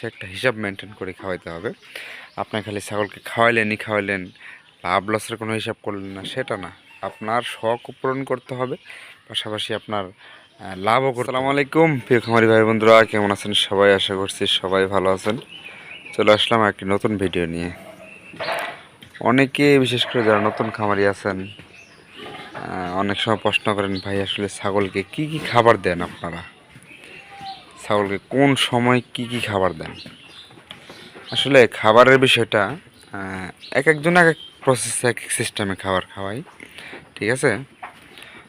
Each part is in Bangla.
জিনিসের একটা হিসাব মেনটেন করে খাওয়াইতে হবে। আপনার খালি ছাগলকে খাওয়াইলেনই খাওয়াইলেন, লাভ লসের কোনো হিসাব করলেন না, সেটা না। আপনার শখ পূরণ করতে হবে, পাশাপাশি আপনার লাভও করতে আসসালামু আলাইকুম, প্রিয় খামারি ভাই বন্ধুরা, কেমন আছেন সবাই? আশা করছি সবাই ভালো আছেন। চলে আসলাম একটি নতুন ভিডিও নিয়ে। অনেকে, বিশেষ করে যারা নতুন খামারি আছেন অনেক সময় প্রশ্ন করেন, ভাই, আসলে ছাগলকে কি কি খাবার দেন আপনারা? ছাগলকে কোন সময় কি কি খাবার দেন? আসলে খাবারের বিষয়টা এক একজন এক এক প্রসেসে এক এক সিস্টেমে খাবার খাওয়াই, ঠিক আছে?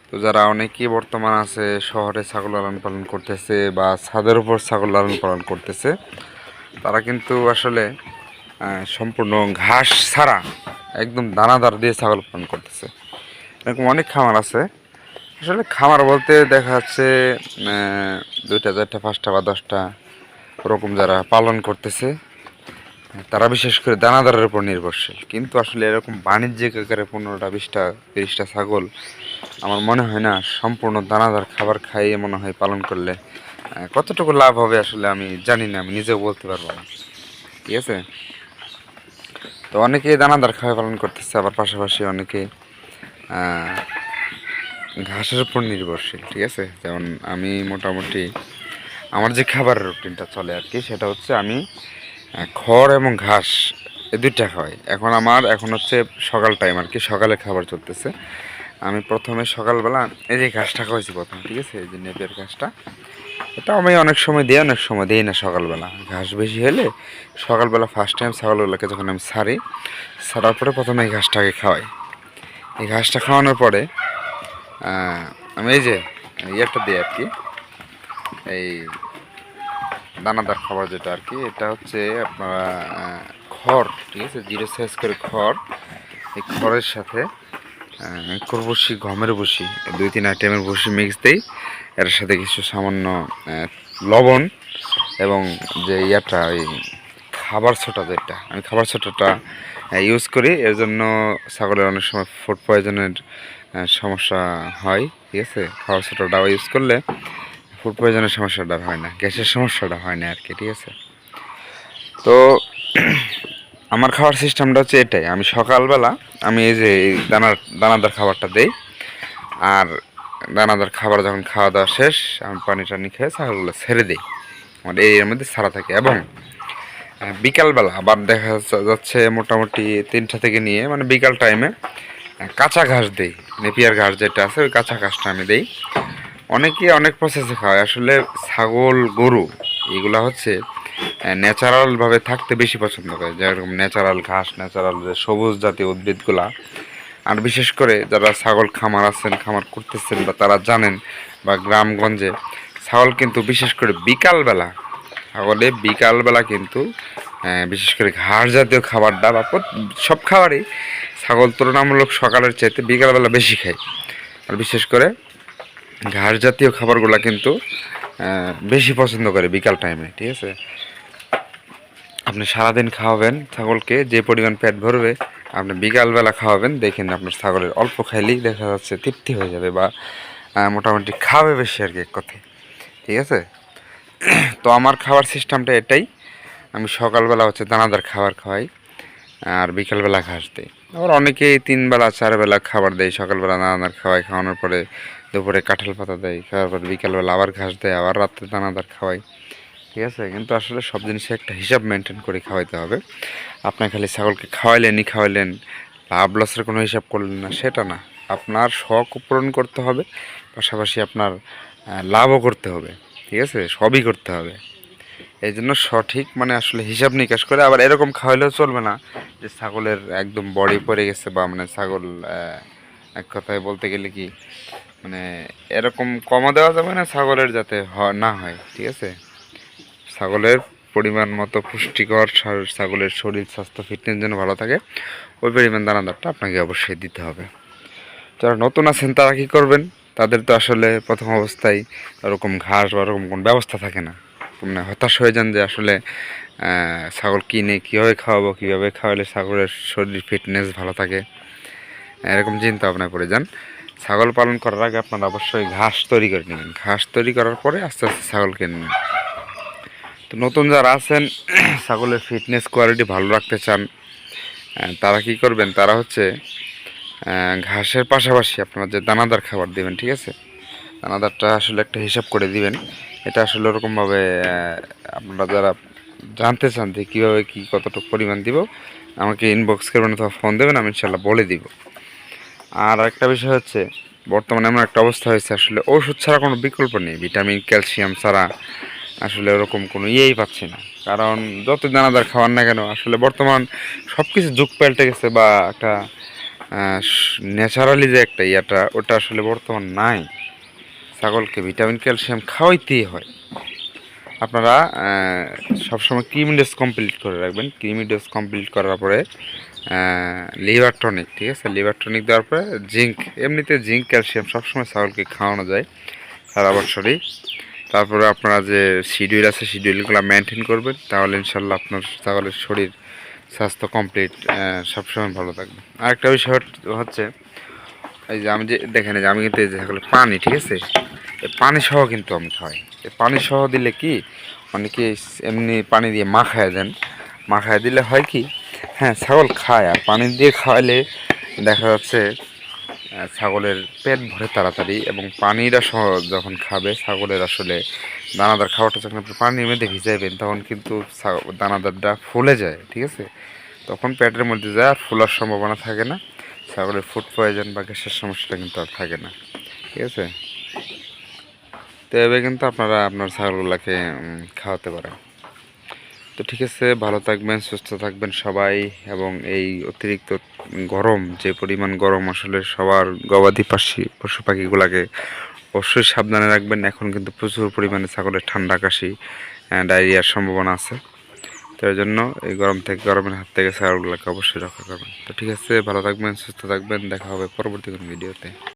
তো যারা অনেকেই বর্তমান আছে, শহরে ছাগল লালন পালন করতেছে বা ছাদের উপর ছাগল লালন পালন করতেছে, তারা কিন্তু আসলে সম্পূর্ণ ঘাস ছাড়া একদম দানাদার দিয়ে ছাগল পালন করতেছে। এরকম অনেক খামার আছে আসলে খামার বলতে দেখা যাচ্ছে দুইটা, চারটা, পাঁচটা বা দশটা ওরকম যারা পালন করতেছে, তারা বিশেষ করে দানাদারের উপর নির্ভরশীল। কিন্তু আসলে এরকম বাণিজ্যিক আকারে পনেরোটা, বিশটা, তিরিশটা ছাগল, আমার মনে হয় না সম্পূর্ণ দানাদার খাবার খাইয়ে মনে হয় পালন করলে কতটুকু লাভ হবে আসলে আমি জানি না, আমি নিজেও বলতে পারব না। ঠিক আছে? তো অনেকে দানাদার খাবার পালন করতেছে, আবার পাশাপাশি অনেকে ঘাসের উপর নির্ভরশীল, ঠিক আছে? যেমন আমি মোটামুটি, আমার যে খাবারের রুটিনটা চলে আর কি, সেটা হচ্ছে আমি খড় এবং ঘাস এ দুইটা খাওয়াই। এখন আমার, এখন হচ্ছে সকাল টাইম আর কি, সকালে খাবার চলতেছে। আমি প্রথমে সকালবেলা এই যে ঘাসটা খাওয়াইছি প্রথম, ঠিক আছে? এই যে নেপের ঘাসটা। এটা আমি অনেক সময় দিই, অনেক সময় দিই না সকালবেলা। ঘাস বেশি হলে সকালবেলা ফার্স্ট টাইম ছাগলগুলোকে যখন আমি সারি সারার পরে প্রথমে এই ঘাসটাকে খাওয়াই। এই ঘাসটা খাওয়ানোর পরে আমি এই যে ইয়েটা দিই আর কি। এই দানাদার খাবার যেটা আর কি, এটা হচ্ছে আপনারা খড়, ঠিক আছে? জিরো সাইজ করে খড়। এই খড়ের সাথে একর বসি গমের বসি দুই তিন আইটেমের বসি মিক্স দেই। এর সাথে কিছু সামান্য লবণ এবং যে ইয়াটা, ওই খাবার ছোটা যেটা, আমি খাবার ছোটাটা ইউজ করি। এর জন্য ছাগলের অনেক সময় ফুড পয়জনের সমস্যা হয়, ঠিক আছে? খাবার ছোটাটা ইউজ করলে ফুড পয়জনের সমস্যাটা হয় না, গ্যাসের সমস্যাটা হয় না আর কি ঠিক আছে? তো আমার খাওয়ার সিস্টেমটা হচ্ছে এটাই, আমি সকালবেলা আমি এই যে দানার, দানাদার খাবারটা দেই, আর দানাদার খাবার যখন খাওয়া দাওয়া শেষ, আমি পানি টানি খেয়ে ছাগলগুলো ছেড়ে দিই, আমার এই এর মধ্যে ছাড়া থাকে, এবং বিকালবেলা, আবার দেখা যাচ্ছে মোটামুটি তিনটা থেকে নিয়ে মানে বিকাল টাইমে কাঁচা ঘাস দেই, নেপিয়ার ঘাস যেটা আছে, ওই কাঁচা ঘাসটা আমি দেই। অনেকে অনেক প্রসেসে খাওয়ায় আসলে ছাগল, গরু, এগুলা হচ্ছে ন্যাচারালভাবে থাকতে বেশি পছন্দ করে। যেরকম ন্যাচারাল ঘাস ন্যাচারাল যে সবুজ জাতীয় উদ্ভিদগুলা। আর বিশেষ করে যারা ছাগল খামার আছেন, খামার করতেছেন বা তারা জানেন বা গ্রামগঞ্জে, ছাগল কিন্তু বিশেষ করে বিকালবেলা, ছাগলে বিকালবেলা কিন্তু বিশেষ করে ঘাস জাতীয় খাবারটা বা সব খাবারই ছাগল তুলনামূলক সকালের চাইতে বিকালবেলা বেশি খায়। আর বিশেষ করে ঘাস জাতীয় খাবারগুলো কিন্তু বেশি পছন্দ করে বিকাল টাইমে ঠিক আছে? আপনি সারাদিন খাওয়াবেন ছাগলকে, যে পরিমাণ পেট ভরবে, আপনি বিকালবেলা খাওয়াবেন, দেখেন আপনার ছাগলের অল্প খাইলেই দেখা যাচ্ছে তৃপ্তি হয়ে যাবে বা মোটামুটি খাবে বেশি আর কি এক কথায়, ঠিক আছে? তো আমার খাবার সিস্টেমটা এটাই, আমি সকালবেলা হচ্ছে দানাদার খাবার খাওয়াই, আর বিকালবেলা ঘাস দিই। আবার অনেকেই তিন বেলা চার বেলা খাবার দেয়। সকালবেলা দানাদার খাওয়াই খাওয়ানোর পরে দুপুরে কাঁঠাল পাতা দেয়, খাওয়ার পরে বিকালবেলা আবার ঘাস দেয়, আবার রাত্রে দানাদার খাওয়াই ঠিক আছে? কিন্তু আসলে সব জিনিসের একটা হিসাব মেনটেন করে খাওয়াইতে হবে। আপনার খালি ছাগলকে খাওয়াইলেনই খাওয়াইলেন, লাভ লসের কোনো হিসাব করলেন না, সেটা না। আপনার শখ পূরণ করতে হবে, পাশাপাশি আপনার লাভও করতে হবে। ঠিক আছে? সবই করতে হবে। এই জন্য সঠিক মানে আসলে হিসাব নিকাশ করে আবার এরকম খাওয়াইলেও চলবে না যে ছাগলের একদম বডি পড়ে গেছে বা মানে ছাগল এক কথায় বলতে গেলে কি মানে এরকম কমা দেওয়া যাবে না ছাগলের যাতে না হয়, ঠিক আছে? ছাগলের পরিমাণ মতো পুষ্টিকর ছাগলের শরীর, স্বাস্থ্য ফিটনেস যেন ভালো থাকে, ওই পরিমাণ দানাদারটা আপনাকে অবশ্যই দিতে হবে। যারা নতুন আছেন তারা কী করবেন? তাদের তো আসলে প্রথম অবস্থায় ওরকম ঘাস বা ওরকম কোনো ব্যবস্থা থাকে না। মানে হতাশ হয়ে যান যে আসলে ছাগল কিনে কীভাবে খাওয়াবো, কীভাবে খাওয়ালে ছাগলের শরীর ফিটনেস ভালো থাকে, এরকম চিন্তা ভাবনা করে যান। ছাগল পালন করার আগে আপনারা অবশ্যই ঘাস তৈরি করে নেবেন। ঘাস তৈরি করার পরে আস্তে আস্তে ছাগল কিনে নেবেন তো নতুন যারা আছেন, ছাগলের ফিটনেস কোয়ালিটি ভালো রাখতে চান তারা কি করবেন? তারা হচ্ছে ঘাসের পাশাপাশি আপনারা যে দানাদার খাবার দিবেন, ঠিক আছে? দানাদারটা আসলে একটা হিসাব করে দিবেন। এটা আসলে ওরকমভাবে আপনারা যারা জানতে চান যে কীভাবে কী কতটুকু পরিমাণ দিব, আমাকে ইনবক্স করবেন অথবা ফোন দেবেন, আমি ইনশাল্লাহ বলে দিব। আর একটা বিষয় হচ্ছে, বর্তমানে এমন একটা অবস্থা হয়েছে, আসলে ওষুধ ছাড়া কোনো বিকল্প নেই। ভিটামিন, ক্যালসিয়াম ছাড়া আসলে ওরকম কোনো ইয়েই পাচ্ছি না। কারণ যত দানাদার খাওয়ার না কেন, আসলে বর্তমান সব কিছু যুগ পাল্টে গেছে বা একটা ন্যাচারালি যে একটা ইয়াটা, ওটা আসলে বর্তমান নাই। ছাগলকে ভিটামিন, ক্যালসিয়াম খাওয়াইতেই হয়। আপনারা সবসময় ক্রিমি ডোজ কমপ্লিট করে রাখবেন। ক্রিমি ডোজ কমপ্লিট করার পরে লিভার টনিক, ঠিক আছে? লিভার টনিক দেওয়ার পরে জিঙ্ক, এমনিতে জিঙ্ক, ক্যালসিয়াম সবসময় ছাগলকে খাওয়ানো যায় সারা বছরই। তারপরে আপনারা যে শিডিউল আছে, শিডিউলগুলো মেনটেন করবেন, তাহলে ইনশাল্লাহ আপনার ছাগলের শরীর স্বাস্থ্য কমপ্লিট সবসময় ভালো থাকবে। আরেকটা বিষয় হচ্ছে, এই যে আমি যে, দেখেন যে আমি কিন্তু এই যে পানি, ঠিক আছে? পানি সহ কিন্তু আমি এই পানি সহ দিলে কি, অনেকে এমনি পানি দিয়ে মাখায় দেন। মাখায় দিলে হয় কি হ্যাঁ ছাগল খায় আর পানি দিয়ে খাওয়ালে দেখা যাচ্ছে ছাগলের পেট ভরে তাড়াতাড়ি এবং পানিটা সহ যখন খাবে, ছাগলের আসলে দানাদার খাওয়াটা যখন আপনি পানির মধ্যে ভিজাইবেন, তখন কিন্তু দানাদারটা ফুলে যায়, ঠিক আছে? তখন পেটের মধ্যে যায় আর ফোলার সম্ভাবনা থাকে না, ছাগলের ফুড পয়জন বা গ্যাসের সমস্যাটা কিন্তু আর থাকে না, ঠিক আছে? তো এভাবে কিন্তু আপনারা আপনার ছাগলগুলোকে খাওয়াতে পারেন। তো ঠিক আছে, ভালো থাকবেন, সুস্থ থাকবেন সবাই এবং এই অতিরিক্ত গরম, যে পরিমাণ গরম আসলে সবার গবাদি পাশি, পশু পাখিগুলোকে অবশ্যই সাবধানে রাখবেন। এখন কিন্তু প্রচুর পরিমাণে ছাগলের ঠান্ডা কাশি ডায়রিয়ার সম্ভাবনা আছে। তো এই জন্য এই গরম থেকে, গরমের হাত থেকে ছাগলগুলোকে অবশ্যই রক্ষা করবেন। তো ঠিক আছে, ভালো থাকবেন, সুস্থ থাকবেন, দেখা হবে পরবর্তী কোনো ভিডিওতে।